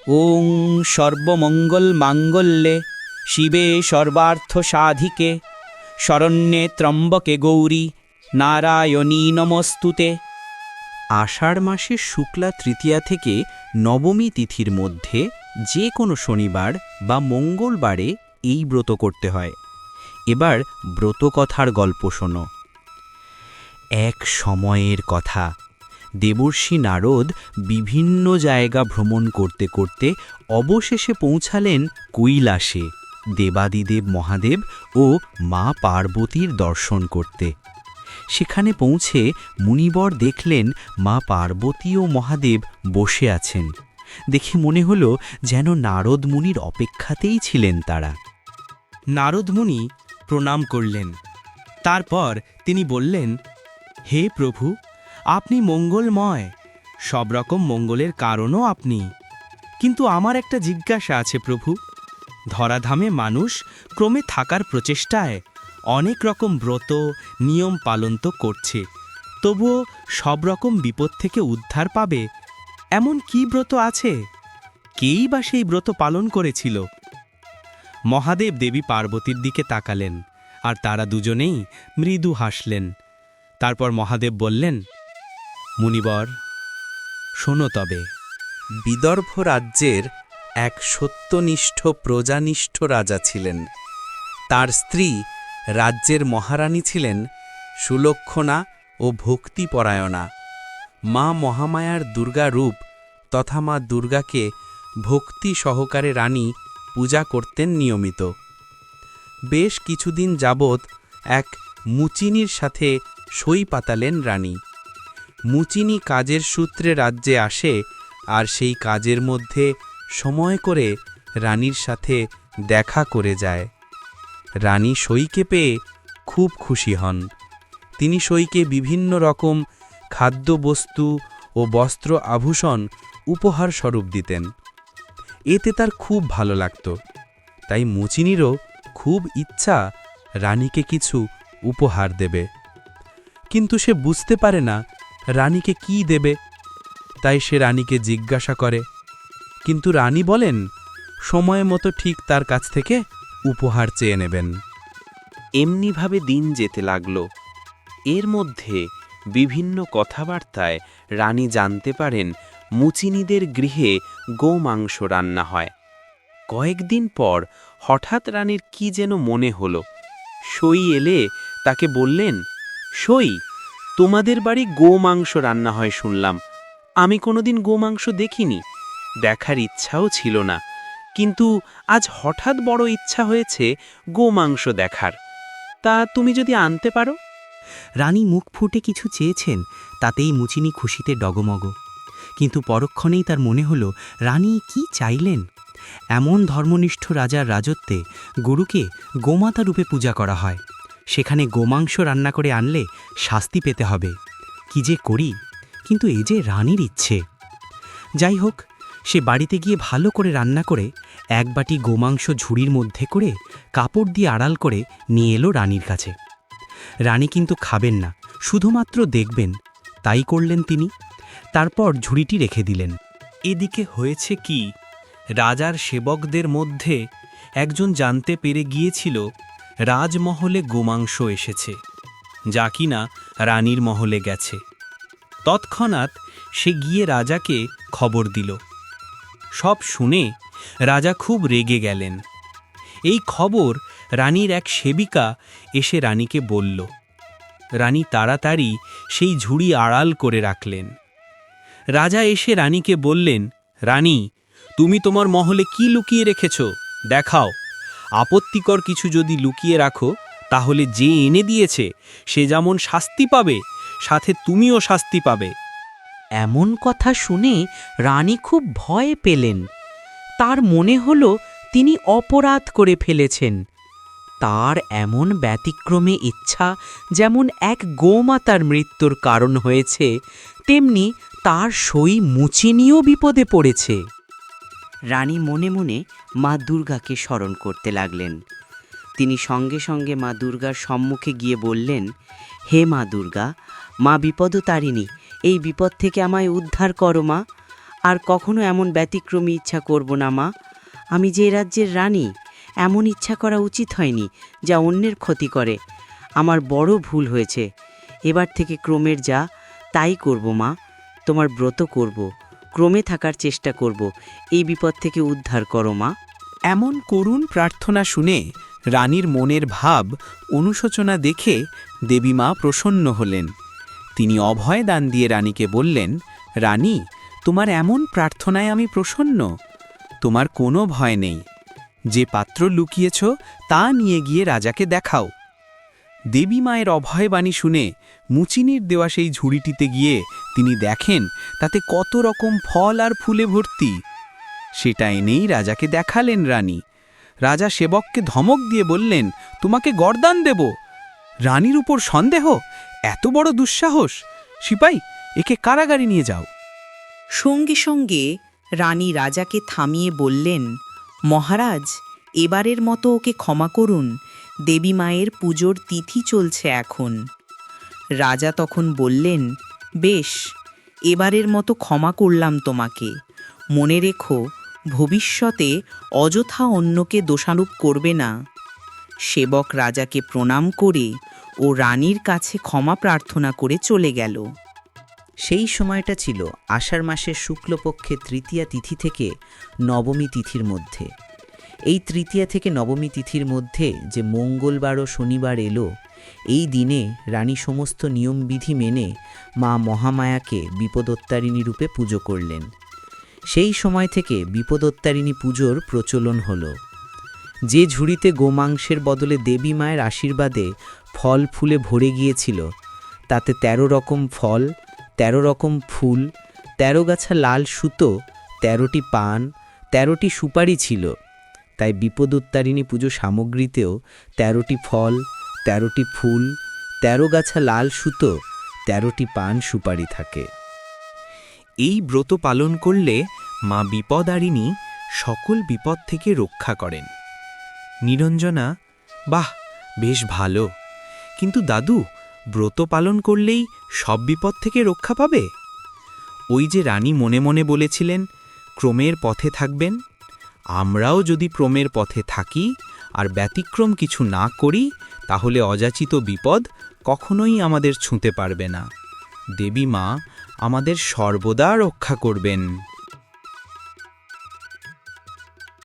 ওং সর্বমঙ্গল মাঙ্গল্যে শিবে সর্বার্থ সাধিকে শরণ্যে ত্রম্বকে গৌরী, নারায়ণী নমস্তুতে। আষাঢ় মাসের শুক্লা তৃতীয়া থেকে নবমী তিথির মধ্যে যে কোনো শনিবার বা মঙ্গলবারে এই ব্রত করতে হয়। এবার ব্রতকথার গল্প শোনো। এক সময়ের কথা। দেবর্ষি নারদ বিভিন্ন জায়গা ভ্রমণ করতে করতে অবশেষে পৌঁছালেন কৈলাসে। দেবাদিদেব মহাদেব ও মা পার্বতীর দর্শন করতে। সেখানে পৌঁছে মুনিবর দেখলেন মা পার্বতী ও মহাদেব বসে আছেন। দেখে মনে হলো যেন নারদ মুনির অপেক্ষাতেই ছিলেন তারা। নারদ মুনি প্রণাম করলেন। তারপর তিনি বললেন, হে প্রভু আপনি মঙ্গলময়। সব রকম মঙ্গলের কারণও আপনি। কিন্তু আমার একটা জিজ্ঞাসা আছে প্রভু। ধরাধামে মানুষ ক্রমে থাকার প্রচেষ্টায় অনেক রকম ব্রত, নিয়ম পালন তো করছে। তবুও সব রকম বিপদ থেকে উদ্ধার পাবে। এমন কি ব্রত আছে? কেই বা সেই ব্রত পালন করেছিল? মহাদেব দেবী পার্বতীর দিকে তাকালেন, আর তারা দুজনেই মৃদু হাসলেন। তারপর মহাদেব বললেন মুনিবর, শোনো তবে, বিদর্ভ রাজ্যের এক সত্যনিষ্ঠ প্রজানিষ্ঠ রাজা ছিলেন। তার স্ত্রী রাজ্যের মহারানী ছিলেন সুলক্ষণা ও ভক্তিপরায়ণা। মা মহামায়ার দুর্গা রূপ তথা মা দুর্গাকে ভক্তি সহকারে রানী পূজা করতেন নিয়মিত। বেশ কিছুদিন যাবৎ এক মুচিনির সাথে সই পাতালেন রানী। মুচিনি কাজের সূত্রে রাজ্যে আসে আর সেই কাজের মধ্যে সময় করে রানীর সাথে দেখা করে যায়। রানী সইকে পেয়ে খুব খুশি হন। তিনি সইকে বিভিন্ন রকম খাদ্যবস্তু ও বস্ত্র আভূষণ উপহার স্বরূপ দিতেন। এতে তার খুব ভালো লাগত। তাই মুচিনিরও খুব ইচ্ছা রানীকে কিছু উপহার দেবে। কিন্তু সে বুঝতে পারে না রানীকে কি দেবে? তাই সে রানীকে জিজ্ঞাসা করে, কিন্তু রানী বলেন, সময় মতো ঠিক তার কাছ থেকে উপহার চেয়ে নেবেন। এমনিভাবে দিন যেতে লাগল। এর মধ্যে বিভিন্ন কথাবার্তায় রানী জানতে পারেন মুচিনিদের গৃহে গোমাংস রান্না হয়। কয়েকদিন পর হঠাৎ রানীর কি যেন মনে হলো। সই এলে তাকে বললেন, সই তোমাদের বাড়ি গোমাংস রান্না হয় শুনলাম। আমি কোনোদিন গোমাংস দেখিনি। দেখার ইচ্ছাও ছিল না। কিন্তু আজ হঠাৎ বড় ইচ্ছা হয়েছে গোমাংস দেখার। তা তুমি যদি আনতে পারো? রানী মুখ ফুটে কিছু চেয়েছেন, তাতেই মুচিনি খুশিতে ডগমগ। কিন্তু পরক্ষণেই তার মনে হলো, রানী কি চাইলেন? এমন ধর্মনিষ্ঠ রাজার রাজত্বে গরুকে গোমাতা রূপে পূজা করা হয়। সেখানে গোমাংস রান্না করে আনলে শাস্তি পেতে হবে। কি যে করি, কিন্তু এ যে রানীর ইচ্ছে। যাই হোক, সে বাড়িতে গিয়ে ভালো করে রান্না করে এক বাটি গোমাংস ঝুড়ির মধ্যে করে কাপড় দিয়ে আড়াল করে নিয়ে এলো রানীর কাছে। রানী কিন্তু খাবেন না, শুধুমাত্র দেখবেন। তাই করলেন তিনি। তারপর ঝুড়িটি রেখে দিলেন। এদিকে হয়েছে কি, রাজার সেবকদের মধ্যে একজন জানতে পেরে গিয়েছিল রাজমহলে গোমাংস এসেছে, যা কিনা রানীর মহলে গেছে। তৎক্ষণাৎ সে গিয়ে রাজাকে খবর দিল। সব শুনে রাজা খুব রেগে গেলেন। এই খবর রানীর এক সেবিকা এসে রানীকে বলল। রানী তাড়াতাড়ি সেই ঝুড়ি আড়াল করে রাখলেন। রাজা এসে রানীকে বললেন, রানী, তুমি তোমার মহলে কি লুকিয়ে রেখেছ? দেখাও। আপত্তিকর কিছু যদি লুকিয়ে রাখো, তাহলে যে এনে দিয়েছে, সে যেমন শাস্তি পাবে, সাথে তুমিও শাস্তি পাবে। এমন কথা শুনে রানী খুব ভয় পেলেন। তার মনে হল তিনি অপরাধ করে ফেলেছেন। তার এমন ব্যতিক্রমে ইচ্ছা, যেমন এক গোমাতার মৃত্যুর কারণ হয়েছে, তেমনি তার সই মুচিনিও বিপদে পড়েছে। রানী মনে মনে মা দুর্গাকে স্মরণ করতে লাগলেন। তিনি সঙ্গে সঙ্গে মা দুর্গার সম্মুখে গিয়ে বললেন, হে মা দুর্গা, মা বিপদতারিণী, এই বিপদ থেকে আমায় উদ্ধার করো মা। আর কখনো এমন ব্যতিক্রমী ইচ্ছা করব না মা। আমি যে রাজ্যের রানী, এমন ইচ্ছা করা উচিত হয়নি যা অন্যের ক্ষতি করে। আমার বড় ভুল হয়েছে। এবার থেকে ক্রমের যা, তাই করব মা। তোমার ব্রত করব। ক্রমে থাকার চেষ্টা করব। এই বিপদ থেকে উদ্ধার করো, মা। এমন করুণ প্রার্থনা শুনে রানীর মনের ভাব অনুশোচনা দেখে দেবীমা প্রসন্ন হলেন। তিনি অভয় দান দিয়ে রানীকে বললেন, রানী, তোমার এমন প্রার্থনায় আমি প্রসন্ন। তোমার কোনো ভয় নেই। যে পাত্র লুকিয়েছ, তা নিয়ে গিয়ে রাজাকে দেখাও। দেবী মায়ের অভয়বাণী শুনে মুচিনির দেওয়া সেই ঝুড়িটিতে গিয়ে তিনি দেখেন তাতে কত রকম ফল আর ফুলে ভর্তি। সেটা এনেই রাজাকে দেখালেন রানী। রাজা সেবককে ধমক দিয়ে বললেন, তোমাকে গরদান দেব। রানীর উপর সন্দেহ? এত বড় দুঃসাহস। সিপাই, একে কারাগারে নিয়ে যাও। সঙ্গে সঙ্গে রানী রাজাকে থামিয়ে বললেন, মহারাজ এবারের মতো ওকে ক্ষমা করুন। দেবী মায়ের পুজোর তিথি চলছে এখন। রাজা তখন বললেন, বেশ, এবারের মতো ক্ষমা করলাম তোমাকে। মনে রেখো, ভবিষ্যতে অযথা অন্যকে দোষারোপ করবে না। সেবক রাজাকে প্রণাম করে ও রানীর কাছে ক্ষমা প্রার্থনা করে চলে গেল। সেই সময়টা ছিল আষাঢ় মাসের শুক্লপক্ষে তৃতীয়া তিথি থেকে নবমী তিথির মধ্যে। এই তৃতীয়া থেকে নবমী তিথির মধ্যে যে মঙ্গলবার ও শনিবার এলো, এই দিনে রানী সমস্ত নিয়মবিধি মেনে মা মহামায়াকে বিপদোত্তারিণী রূপে পুজো করলেন। সেই সময় থেকে বিপদোত্তারিণী পুজোর প্রচলন হলো। যে ঝুড়িতে গোমাংসের বদলে দেবী মায়ের আশীর্বাদে ফল ফুলে ভরে গিয়েছিল, তাতে তেরো রকম ফল, তেরো রকম ফুল, তেরো গাছা লাল সুতো, তেরোটি পান, তেরোটি সুপারি ছিল। তাই বিপদোত্তারিণী পুজো সামগ্রীতেও তেরোটি ফল, তেরোটি ফুল, তেরো গাছা লাল সুতো, তেরোটি পান সুপারি থাকে। এই ব্রত পালন করলে মা বিপদারিণী সকল বিপদ থেকে রক্ষা করেন। নিরঞ্জনা, বাহ, বেশ ভালো। কিন্তু দাদু, ব্রত পালন করলেই সব বিপদ থেকে রক্ষা পাবে? ওই যে রানী মনে মনে বলেছিলেন, ক্রমের পথে থাকবেন। আমরাও যদি প্রমের পথে থাকি আর ব্যতিক্রম কিছু না করি, তাহলে অযাচিত বিপদ কখনোই আমাদের ছুঁতে পারবে না। দেবী মা, আমাদের সর্বদা রক্ষা করবেন।